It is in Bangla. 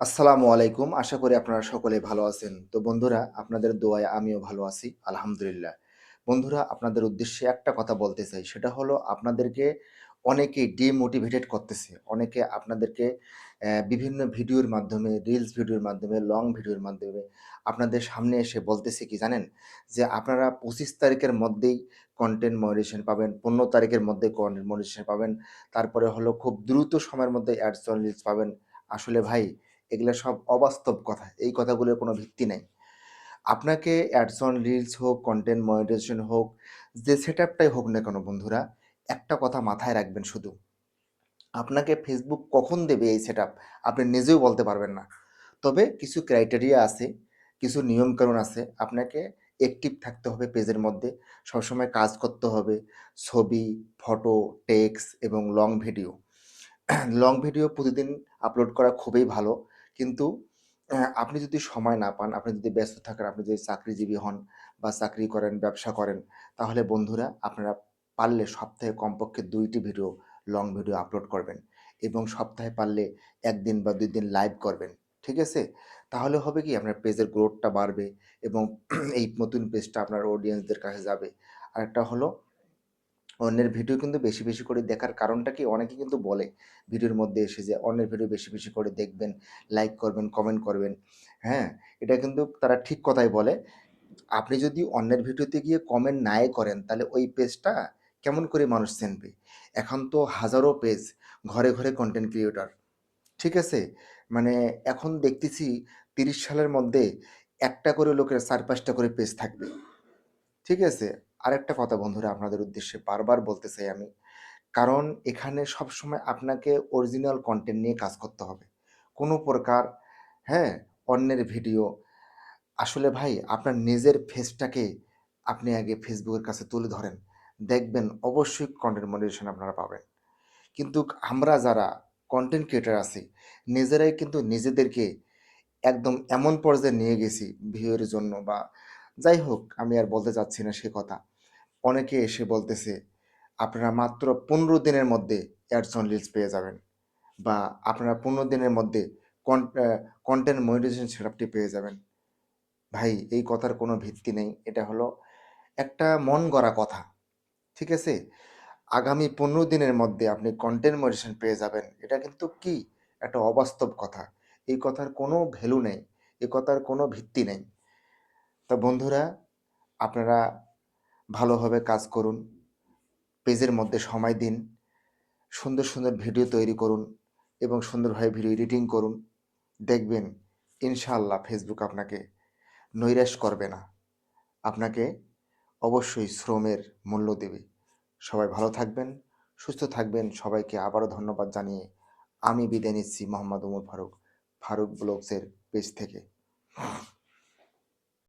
আসসালামু আলাইকুম। আশা করি আপনারা সকলে ভালো আছেন। তো বন্ধুরা, আপনাদের দোয়ায় আমিও ভালো আছি, আলহামদুলিল্লাহ। বন্ধুরা, আপনাদের উদ্দেশ্যে একটা কথা বলতে চাই। সেটা হলো, আপনাদেরকে অনেকে ডিমোটিভেটেড করতেছে। অনেকে আপনাদেরকে বিভিন্ন ভিডিওর মাধ্যমে রিলস ভিডিওর মাধ্যমে লং ভিডিওর মাধ্যমে আপনাদের সামনে এসে বলতেছে কি জানেন? যে আপনারা পঁচিশ তারিখের মধ্যেই কন্টেন্ট মনিটেশন পাবেন, পনেরো তারিখের মধ্যে কন্টেন্ট মনিটেশন পাবেন, তারপরে হলো খুব দ্রুত সময়ের মধ্যে অ্যাডস রিলস পাবেন। আসলে ভাই এগুলো সব অবাস্তব কথা, এই কথাগুলোর কোনো ভিত্তি নেই। আপনাকে অ্যাডস অন রিলস হোক, কন্টেন্ট মনিটাইজেশন হোক, যে সেট আপটাই হোক না কেন বন্ধুরা, একটা কথা মাথায় রাখবেন শুধু। আপনাকে ফেসবুক কখন দেবে এই সেট আপনি নিজেও বলতে পারবেন না। তবে কিছু ক্রাইটেরিয়া আছে, কিছু নিয়মকানুন আছে, আপনাকে অ্যাক্টিভ থাকতে হবে পেজের মধ্যে, সবসময় কাজ করতে হবে, ছবি, ফটো টেক্স এবং লং ভিডিও লং ভিডিও প্রতিদিন আপলোড করা খুবই ভালো। কিন্তু আপনি যদি সময় না পান, আপনি যদি ব্যস্ত থাকেন, আপনি যদি চাকরিজীবী হন বা চাকরি করেন, ব্যবসা করেন, তাহলে বন্ধুরা আপনারা পারলে সপ্তাহে কমপক্ষে দুইটি ভিডিও লং ভিডিও আপলোড করবেন এবং সপ্তাহে পারলে একদিন বা দুই দিন লাইভ করবেন, ঠিক আছে? তাহলে হবে কি, আপনার পেজের গ্রোথটা বাড়বে এবং এই নতুন পেজটা আপনার অডিয়েন্সদের কাছে যাবে। আর একটা হলো অন্যের ভিডিও কিন্তু বেশি বেশি করে দেখার কারণটা কি? অনেকে কিন্তু বলে ভিডিওর মধ্যে এসে যে অন্যের ভিডিও বেশি বেশি করে দেখবেন লাইক করবেন কমেন্ট করবেন। হ্যাঁ এটা কিন্তু তারা ঠিক কথাই বলে। আপনি যদি অন্যের ভিডিওতে গিয়ে কমেন্ট নাই করেন, তাহলে ওই পেজটা কেমন করে মানুষ চিনবে? এখন তো হাজারো পেজ ঘরে ঘরে কন্টেন্ট ক্রিয়েটর ঠিক আছে? মানে এখন দেখতেছি তিরিশ সালের মধ্যে একটা করে লোকের চার পাঁচটা করে পেজ থাকবে, ঠিক আছে? আরেকটা কথা বন্ধুরা, আপনাদের উদ্দেশ্যে বারবার বলতে চাই আমি। কারণ এখানে সবসময় আপনাকে অরিজিনাল কন্টেন্ট নিয়ে কাজ করতে হবে। কোনো প্রকার হ্যাঁ অন্যের ভিডিও আসলে ভাই আপনার নিজের ফেসটাকে আপনি আগে ফেসবুকের কাছে তুলে ধরেন। দেখবেন অবশ্যই কন্টেন্ট মনিটেশন আপনারা পাবেন। কিন্তু আমরা যারা কন্টেন্ট ক্রিয়েটার আছি, নিজেরাই কিন্তু নিজেদেরকে একদম এমন পর্যায়ে নিয়ে গেছি ভিউয়ের জন্য বা যাই হোক, আমি আর বলতে চাচ্ছি না সে কথা। অনেকে এসে বলতেছে, আপনারা মাত্র পনেরো দিনের মধ্যে অ্যাডস অন রিলস পেয়ে যাবেন বা আপনারা পনেরো দিনের মধ্যে কন্টেন্ট মনিটাইজেশন সেটআপটি পেয়ে যাবেন। ভাই, এই কথার কোনো ভিত্তি নেই। এটা হলো একটা মন গড়া কথা, ঠিক আছে? আগামী পনেরো দিনের মধ্যে আপনি কন্টেন্ট মনিটাইজেশন পেয়ে যাবেন। এটা কিন্তু কি? একটা অবাস্তব কথা। এই কথার কোনো ভ্যালু নেই। এ কথার কোনো ভিত্তি নেই। তো বন্ধুরা, আপনারা ভালোভাবে কাজ করুন, পেজের মধ্যে সময় দিন, সুন্দর সুন্দর ভিডিও তৈরি করুন এবং সুন্দরভাবে ভিডিও এডিটিং করুন। দেখবেন ইনশাআল্লাহ ফেসবুক আপনাকে নৈরাশ করবে না। আপনাকে অবশ্যই শ্রমের মূল্য দেবে। সবাই ভালো থাকবেন, সুস্থ থাকবেন। সবাইকে আবারও ধন্যবাদ জানিয়ে আমি বিদায় নিচ্ছি মোহাম্মদ উমর ফারুক ফারুক ব্লগসের পেজ থেকে।